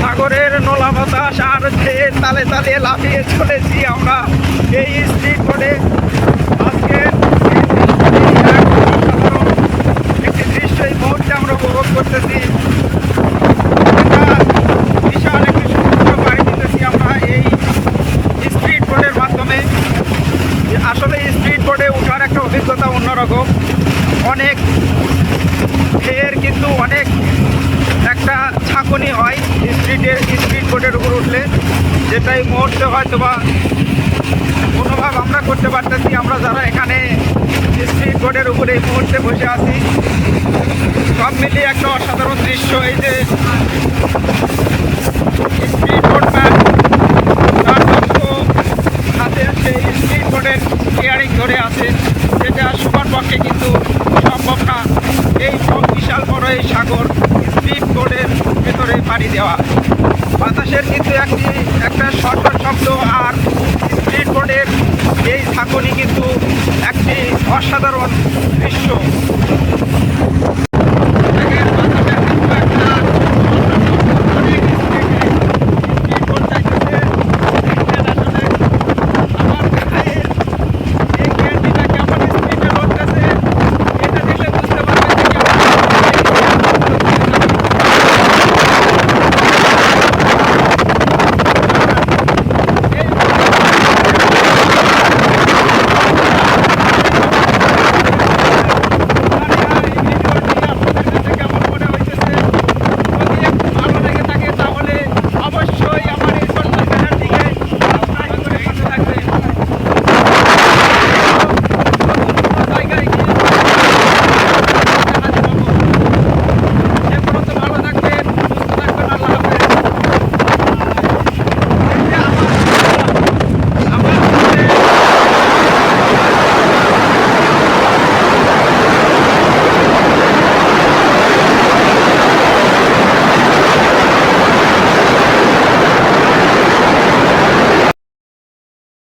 সাগরের নোলা বাতাস আর ঢের তালে তালে লাফিয়ে চলেছি আমরা, এই স্ট্রিট বোর্ডে আজকে একটি দৃশ্য, এই মুহূর্তে আমরা উপভোগ করতেছি। বিশাল একটি সমুদ্র আমরা এই স্ট্রিট বোর্ডের মাধ্যমে। আসলে স্ট্রিট বোর্ডে ওঠার একটা অভিজ্ঞতা অন্যরকম। অনেক ঢের কিন্তু অনেক একটা ঝাঁকুনি হয় স্ট্রিটের স্ট্রিট বোর্ডের উপর উঠলে যেটা এই মুহূর্তে হয়তো বা অনুভব আমরা করতে পারতেছি, আমরা যারা এখানে স্ট্রিট বোর্ডের উপরে এই মুহূর্তে বসে আছি, সব মিলিয়ে একটা অসাধারণ দৃশ্য, এই যে স্ট্রিট বোর্ড ম্যান, তার হাতে সেই স্ট্রিট বোর্ডের কেয়ারিং ধরে আছে যেটা সবার পক্ষে কিন্তু সম্ভব না। এই বিশাল বড় এই সাগর স্পিড বোর্ডের ভেতরে পাড়ি দেওয়া। বাতাসের কিন্তু একটি একটা শর্ট শব্দ আর স্পিড বোর্ডের এই ঝাঁকুনি কিন্তু একটি অসাধারণ দৃশ্য।